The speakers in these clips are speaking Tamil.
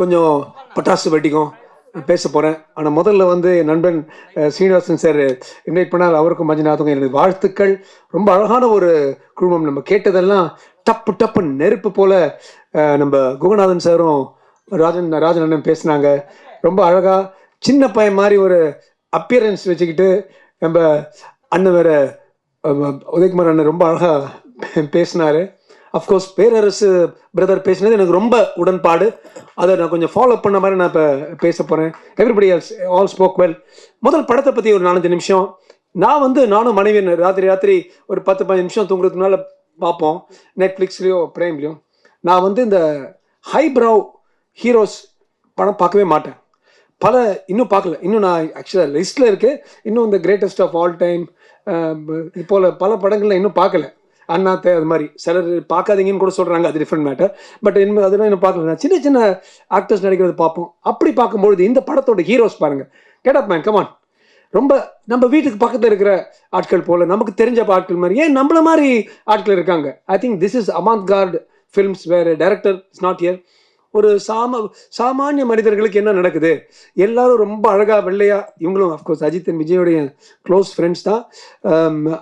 கொஞ்சம் பட்டாசு வெடிக்கும். பேச போகிறேன் ஆனால் முதல்ல வந்து என் நண்பன் சீனிவாசன் சார் இன்வைட் பண்ணார் அவருக்கும் மஞ்சுநாத்துக்கும் எனது வாழ்த்துக்கள். ரொம்ப அழகான ஒரு குழுமம். நம்ம கேட்டதெல்லாம் டப்பு டப்பு நெருப்பு போல் நம்ம குகநாதன் சாரும் ராஜன் ராஜன் அண்ணன் பேசினாங்க. ரொம்ப அழகாக சின்ன பையன் மாதிரி ஒரு அப்பியரன்ஸ் வச்சுக்கிட்டு நம்ம அண்ணன் வேற உதயகுமார் அண்ணன் ரொம்ப அழகாக பேசினாரு. அஃப்கோர்ஸ் பேரரசு பிரதர் பேசினது எனக்கு ரொம்ப உடன்பாடு. அதை நான் கொஞ்சம் ஃபாலோ பண்ண மாதிரி நான் இப்போ பேச போகிறேன் everybody else all spoke well முதல் படத்தை பற்றி ஒரு நாலஞ்சு நிமிஷம். நான் வந்து நானும் மனைவி ராத்திரி ராத்திரி ஒரு பத்து பதினஞ்சு நிமிஷம் தூங்குறதுனால பார்ப்போம். நெட்ஃப்ளிக்ஸ்லேயோ ப்ரைம்லேயோ நான் வந்து இந்த ஹைப்ரவ் ஹீரோஸ் படம் பார்க்கவே மாட்டேன். பல இன்னும் பார்க்கல. இன்னும் நான் ஆக்சுவலாக லிஸ்ட்டில் இருக்குது இன்னும் இந்த கிரேட்டஸ்ட் ஆஃப் ஆல் டைம் இது போல் பல படங்கள் இன்னும் பார்க்கல. அண்ணாத்தை அது மாதிரி. சிலர் பார்க்காதீங்கன்னு கூட சொல்கிறாங்க அது டிஃப்ரெண்ட் மேட்டர் பட் இன்னும் அதெல்லாம் இன்னும் பார்க்கல. சின்ன சின்ன ஆக்டர்ஸ் நடிக்கிறது பார்ப்போம். அப்படி பார்க்கும்பொழுது இந்த படத்தோட ஹீரோஸ் பாருங்க. கேட் மேன் கமான் ரொம்ப நம்ம வீட்டுக்கு பக்கத்தில் இருக்கிற ஆட்கள் போல் நமக்கு தெரிஞ்ச ஆட்கள் மாதிரி. ஏன் நம்மள மாதிரி ஆட்கள் இருக்காங்க? ஐ திங்க் திஸ் இஸ் அமாந்த் கார்டு ஃபிலிம்ஸ் வேறு டைரக்டர் இஸ் நாட் இயர் ஒரு சாம சாமானிய மனிதர்களுக்கு என்ன நடக்குது? எல்லாரும் ரொம்ப அழகா வெள்ளையா இவங்களும் அஃப்கோர்ஸ் அஜித் விஜயோடைய க்ளோஸ் ஃப்ரெண்ட்ஸ் தான்.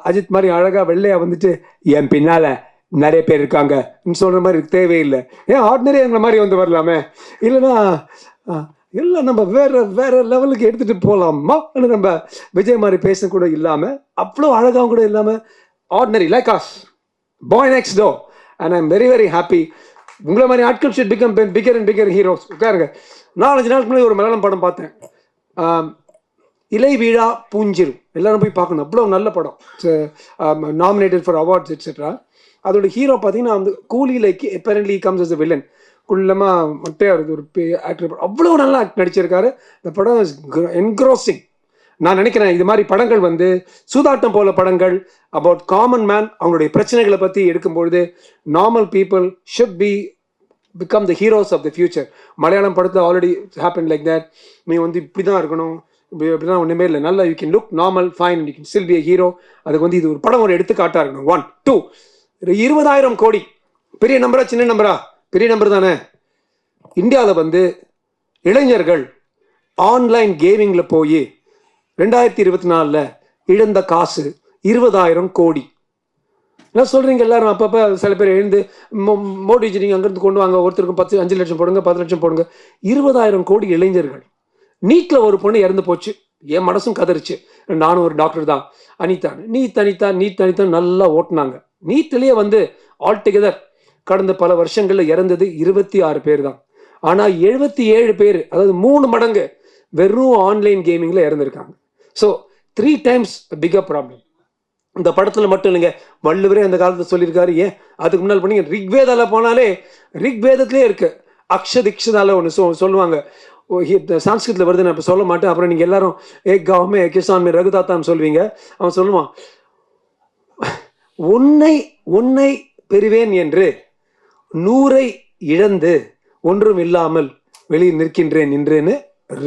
அஜித் மாதிரி அழகா வெள்ளையா வந்துட்டு என் பின்னால நிறைய பேர் இருக்காங்க. சொல்ற மாதிரி தேவையில்லை. ஏன் ஆர்டினரி எங்களை மாதிரி வந்து வரலாமே. இல்லைன்னா இல்லை எல்லாம் நம்ம வேற வேற லெவலுக்கு எடுத்துட்டு போகலாமா நம்ம விஜய் மாதிரி பேச கூட இல்லாம அவ்வளோ அழகாவும் கூட இல்லாம ordinary like as boy next door and I'm very very happy உங்களை மாதிரி ஆட்கள் should become bigger and bigger heroes உட்காருங்க. நாலஞ்சு நாளுக்கு முன்னாடி ஒரு மலையாளம் படம் பார்த்தேன். இலை வீழா பூஞ்சிரு. எல்லாரும் போய் பார்க்கணும். அவ்வளோ நல்ல படம். நாமினேட்டட் ஃபார் அவார்ட்ஸ் எட்ஸெட்ரா அதோட ஹீரோ பார்த்தீங்கன்னா வந்து Coolie like apparently comes as a villain குள்ளமாக மட்டையாக இருக்குது ஒரு ஆக்டர் அவ்வளோ நல்லா நடிச்சிருக்காரு. இந்த படம் என்க்ரோசிங் நான் நினைக்கிறேன் இது மாதிரி படங்கள் வந்து சூதாட்டம் போல படங்கள் அபவுட் காமன் மேன் அவங்களுடைய பிரச்சனைகளை பற்றி எடுக்கும்பொழுது normal people should be become the heroes of the future Malayalam படத்தில் ஆல்ரெடி ஹேப்பன் லைக் தட் நீ வந்து இப்படி தான் இருக்கணும். இப்படி அப்படிலாம் ஒன்றுமே இல்லை. நல்லா you can look normal fine you can still be hero அதுக்கு வந்து இது ஒரு படம் ஒரு எடுத்துக்காட்டாக இருக்கணும். ஒன் டூ இருபதாயிரம் கோடி. பெரிய நம்பரா சின்ன நம்பரா? பெரிய நம்பர் தானே? இந்தியாவில் வந்து இளைஞர்கள் ஆன்லைன் கேமிங்கில் போய் ரெண்டாயிரத்தி இருபத்தி நாலில் இழந்த காசு இருபதாயிரம் கோடி. என்ன சொல்கிறீங்க எல்லாரும்? அப்பப்போ சில பேர் எழுந்து மோ மோடிஜி நீங்கள் அங்கேருந்து கொண்டு வாங்க ஒருத்தருக்கும் பத்து அஞ்சு லட்சம் போடுங்க பத்து லட்சம் போடுங்க. இருபதாயிரம் கோடி இளைஞர்கள். நீட்டில் ஒரு பொண்ணு இறந்து போச்சு. என் மனசும் கதறிச்சு. நானும் ஒரு டாக்டர் தான். அனிதா நீ தனித்தா நீ தனித்தான் நல்லா ஓட்டினாங்க. நீட்டிலேயே வந்து ஆல் டுகெதர் கடந்த பல வருஷங்களில் இறந்தது இருபத்தி ஆறு பேர் தான். ஆனால் எழுபத்தி ஏழு பேர் அதாவது மூணு மடங்கு வெறும் ஆன்லைன் கேமிங்கில் இறந்துருக்காங்க. So three times bigger problem இந்த படத்தில் மட்டும் இல்லைங்க. வள்ளுவரே அந்த காலத்தில் சொல்லியிருக்காரு ஏன்? அதுக்கு முன்னால் பண்ணீங்க. ரிக்வேதாவில் போனாலே ரிக்வேதத்திலே இருக்குது அக்ஷதிக்ஷதால ஒன்று சொ சொல்லுவாங்க. சான்ஸ்கிருத்தில் வருது நான் இப்போ சொல்ல மாட்டேன். அப்புறம் நீங்கள் எல்லாரும் ஏ காவமே கிசான்மே ரகுதாத்தான்னு சொல்லுவீங்க. அவன் சொல்லுவான் உன்னை உன்னை பெறுவேன் என்று நூறை இழந்து ஒன்றும் இல்லாமல் வெளியில் நிற்கின்றேன் என்றேன்னு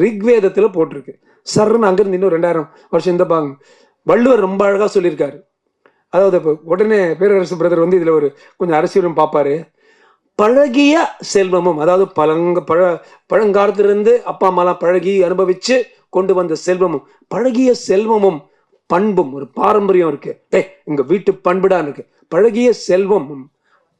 ரிக்வேதத்தில் போட்டிருக்கு. சர்ன்னு அங்கிருந்து இன்னும் ரெண்டாயிரம் வருஷம் இந்த பாங்க வள்ளுவர் ரொம்ப அழகாக சொல்லியிருக்காரு. அதாவது இப்போ உடனே பேரரசு பிரதர் வந்து இதில் ஒரு கொஞ்சம் அரசியலும் பார்ப்பாரு. பழகிய செல்வமும் அதாவது பழங்க பழ பழங்காலத்திலிருந்து அப்பா அம்மாலாம் பழகி அனுபவிச்சு கொண்டு வந்த செல்வமும் பழகிய செல்வமும் பண்பும் ஒரு பாரம்பரியம் இருக்கு. டே எங்க வீட்டு பண்புடான் இருக்கு. பழகிய செல்வமும்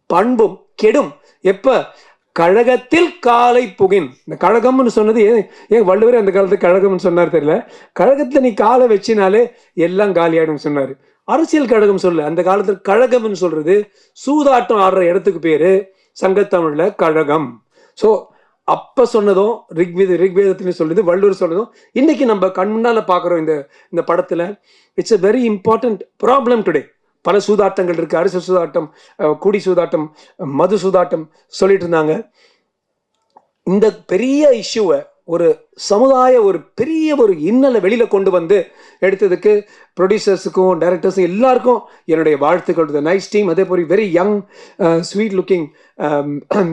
பண்பும் கெடும். எப்ப? கழகத்தில் காலை புகின். இந்த கழகம்னு சொன்னது ஏன் ஏன் வள்ளுவர் அந்த காலத்து கழகம்னு சொன்னார் தெரியல? கழகத்தில் நீ காலை வச்சினாலே எல்லாம் காலியாயிடும் சொன்னார். அரசியல் கழகம் சொல்லு அந்த காலத்தில் கழகம்னு சொல்றது சூதாட்டம் ஆடுற இடத்துக்கு பேரு சங்கத்தமிழ்ல கழகம். ஸோ அப்ப சொன்னதும் ரிக்வேத ரிக்வேதத்துல சொல்லுது வள்ளுவர் சொன்னதும் இன்னைக்கு நம்ம கண் முன்னால பாக்குறோம் இந்த இந்த படத்துல. It's a very important problem today பல சூதாட்டங்கள் இருக்குது அரசு சூதாட்டம் கூடி குடி சூதாட்டம் மது சூதாட்டம் சொல்லிட்டு இருந்தாங்க. இந்த பெரிய இஷ்யூவை ஒரு சமுதாய ஒரு பெரிய ஒரு இன்னலை வெளியில் கொண்டு வந்து எடுத்ததுக்கு ப்ரொடியூசர்ஸுக்கும் டைரக்டர்ஸும் எல்லாருக்கும் என்னுடைய வாழ்த்துக்கள் த நைஸ் டீம் அதே போல் very young sweet looking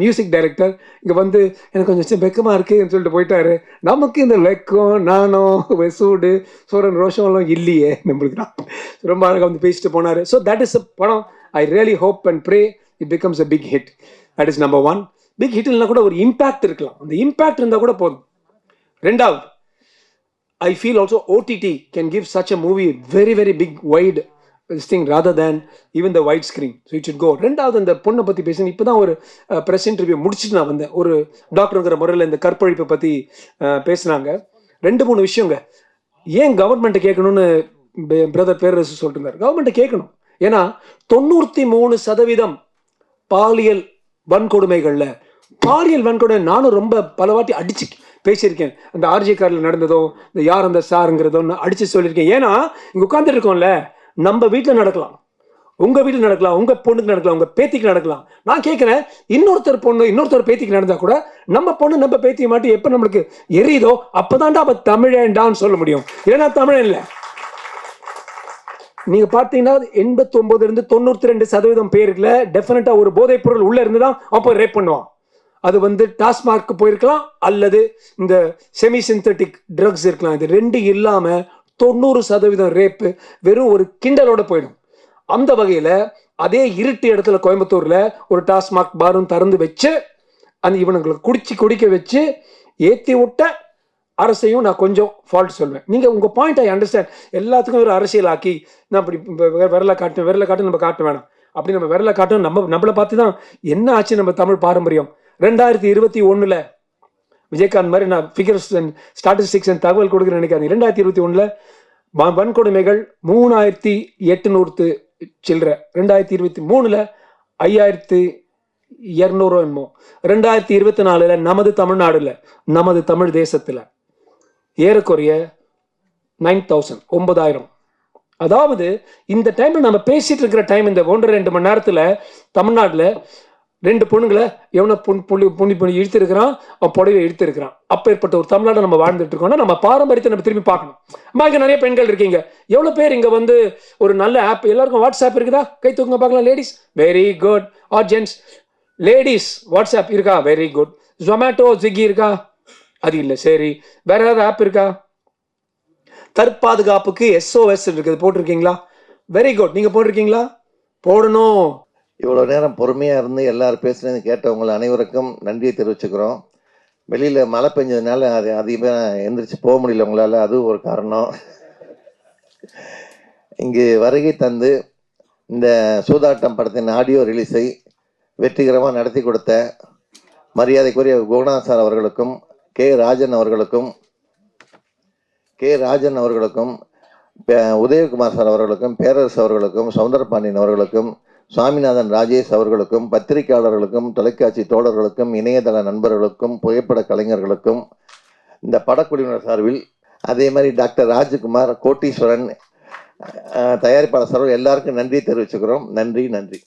music director இங்கே வந்து எனக்கு கொஞ்சம் வெக்கமாக இருக்குன்னு சொல்லிட்டு போயிட்டாரு. நமக்கு இந்த வெக்கம் நாணம் வெசூடு சோரன் ரோஷம்லாம் இல்லையே நம்மளுக்கு தான். ரொம்ப அழகாக வந்து பேசிட்டு போனார். ஸோ தட் இஸ் அ படம். I really hope and pray it becomes a big hit that is number one big hit கூட ஒரு இம்பேக்ட் இருக்கலாம். அந்த இம்பேக்ட் இருந்தால் கூட போதும். ரெண்டாவது I feel also OTT can give such a movie very very big wide thing rather than even the white screen so it it go ரெண்டாவது இந்த பொண்ணை பற்றி பேசுங்க இப்போ தான் ஒரு ப்ரெஸ் இன்டர்வியூ முடிச்சுட்டு நான் வந்தேன். ஒரு டாக்டருங்கிற முறையில் இந்த கற்பழிப்பை பற்றி பேசுனாங்க. ரெண்டு மூணு விஷயங்க. ஏன் கவர்மெண்ட்டை கேட்கணும்னு பிரதர் பேரரசு சொல்லிட்டு இருந்தார் கவர்மெண்ட்டை கேட்கணும். ஏன்னா தொண்ணூற்றி மூணு சதவீதம் பாலியல் வன்கொடுமைகளில் பாலியல் வன்கொடுமை நானும் ரொம்ப பல வாட்டி அடிச்சு பேசியிருக்கேன். அந்த ஆர்ஜி காரில் நடந்ததோ இந்த யார் அந்த சாருங்கிறதோ அடித்து சொல்லியிருக்கேன். ஏன்னா இங்கே உட்காந்துட்ருக்கோம்ல நம்ம வீட்டில் நடக்கலாம். உங்கள் வீட்டில் நடக்கலாம் உங்கள் பொண்ணுக்கு நடக்கலாம் உங்கள் பேத்திக்கு நடக்கலாம். நான் கேட்குறேன் இன்னொருத்தர் பொண்ணு இன்னொருத்தர் பேத்திக்கு நடந்தால் கூட நம்ம பொண்ணு நம்ம பேத்தியை மாட்டி எப்போ நம்மளுக்கு எரியுதோ அப்பதான்டா அப்போ தமிழேண்டான்னு சொல்ல முடியும். ஏன்னா தமிழன் இல்லை. நீங்க பார்த்தீங்கன்னா எண்பத்தி ஒன்பதுல இருந்து தொண்ணூத்தி ரெண்டு சதவீதம் பேருக்குல டெஃபினட்டா ஒரு போதைப் பொருள் உள்ள இருந்து தான் அப்போ ரேப் பண்ணுவான். அது வந்து டாஸ்மார்க் போயிருக்கலாம் அல்லது இந்த செமி சிந்தட்டிக் ட்ரக்ஸ் இருக்கலாம். இது ரெண்டு இல்லாமல் தொண்ணூறு சதவீதம் ரேப்பு வெறும் ஒரு கிண்டலோட போயிடும். அந்த வகையில் அதே இருட்டு இடத்துல கோயம்புத்தூரில் ஒரு டாஸ்மாக் பாரும் திறந்து வச்சு அந்த இவனுங்களுக்கு குடிச்சு குடிக்க வச்சு ஏற்றி விட்ட அரசையும் நான் கொஞ்சம் ஃபால்ட் சொல்வேன். நீங்கள் உங்கள் பாயிண்ட் ஐ அண்டர்ஸ்டாண்ட் எல்லாத்துக்கும் ஒரு அரசியல் ஆக்கி நான் அப்படி விரல காட்டு விரலை காட்டு நம்ம காட்ட வேணாம். அப்படி நம்ம விரலை காட்டணும் நம்ம நம்மளை பார்த்து தான் என்ன ஆச்சு நம்ம தமிழ் பாரம்பரியம்? ரெண்டாயிரத்தி இருபத்தி ஒன்றில் விஜயகாந்த் மாதிரி நான் ஃபிகர்ஸ் ஸ்டாட்டிஸ்டிக்ஸ் தகவல் கொடுக்குறேன் நினைக்காது ரெண்டாயிரத்தி இருபத்தி ஒன்றில் வ- வன்கொடுமைகள் மூணாயிரத்தி எட்டுநூறு சில்லற. ரெண்டாயிரத்தி இருபத்தி மூணில் ஐயாயிரத்தி இரநூறு என்னமோ. ரெண்டாயிரத்தி இருபத்தி நாலில் நமது தமிழ்நாடுல நமது தமிழ் தேசத்தில் ஏறக்குறைய நைன் தௌசண்ட் ஒன்பதாயிரம். அதாவது இந்த டைமில் நம்ம பேசிகிட்டு இருக்கிற டைம் இந்த ஒன்றரை ரெண்டு மணி நேரத்தில் தமிழ்நாட்டில் ரெண்டு பொண்ணுங்களை எவனை புண் புள்ளி புண்ணி புண்ணி இழுத்திருக்கிறான் அவன் புடவை இழுத்திருக்கிறான். அப்பேற்பட்ட ஒரு தமிழ்நாடு நம்ம வாழ்ந்துட்டு இருக்கோம்னா நம்ம பாரம்பரியத்தை நம்ம திரும்பி பார்க்கணும். அம்மா இங்கே நிறைய பெண்கள் இருக்கீங்க. எவ்வளோ பேர் இங்கே வந்து ஒரு நல்ல ஆப் எல்லாருக்கும் வாட்ஸ்அப் இருக்குதா? கை தூக்குங்க பார்க்கலாம். Ladies very good or gents ladies WhatsApp இருக்கா? வெரி குட் ஜொமேட்டோ ஸ்விக்கி இருக்கா? அது இல்லை சரி. வேற ஏதாவது ஆப் இருக்கா? தற்பாதுகாப்புக்கு எஸ்ஓஎஸ் இருக்குது. போட்டிருக்கீங்களா? வெரி குட் நீங்கள் போட்டிருக்கீங்களா? போடணும். இவ்வளோ நேரம் பொறுமையாக இருந்து எல்லாரும் பேசுனது கேட்டவங்க அனைவருக்கும் நன்றியை தெரிவிச்சுக்கிறோம். வெளியில் மழை பெஞ்சதுனால அது அதிகமாக எந்திரிச்சு போக முடியல உங்களால். அதுவும் ஒரு காரணம். இங்கு வருகை தந்து இந்த சூதாட்டம் படத்தின் ஆடியோ ரிலீஸை வெற்றிகரமாக நடத்தி கொடுத்த மரியாதைக்குரிய குணநாத் சார் அவர்களுக்கும் கே ராஜன் அவர்களுக்கும் கே ராஜன் அவர்களுக்கும் பே- உதயகுமார் சார் அவர்களுக்கும் பேரரசு அவர்களுக்கும் சவுந்தரபாண்டியன் அவர்களுக்கும் சுவாமிநாதன் ராஜேஷ் அவர்களுக்கும் பத்திரிகையாளர்களுக்கும் தொலைக்காட்சி தோழர்களுக்கும் இணையதள நண்பர்களுக்கும் புகைப்பட கலைஞர்களுக்கும் இந்த படக்குழுவினர் சார்பில் அதே மாதிரி டாக்டர் ராஜ்குமார் கோட்டீஸ்வரன் தயாரிப்பாளர் சார்பில் எல்லாருக்கும் நன்றி தெரிவிச்சுக்கிறோம். நன்றி நன்றி.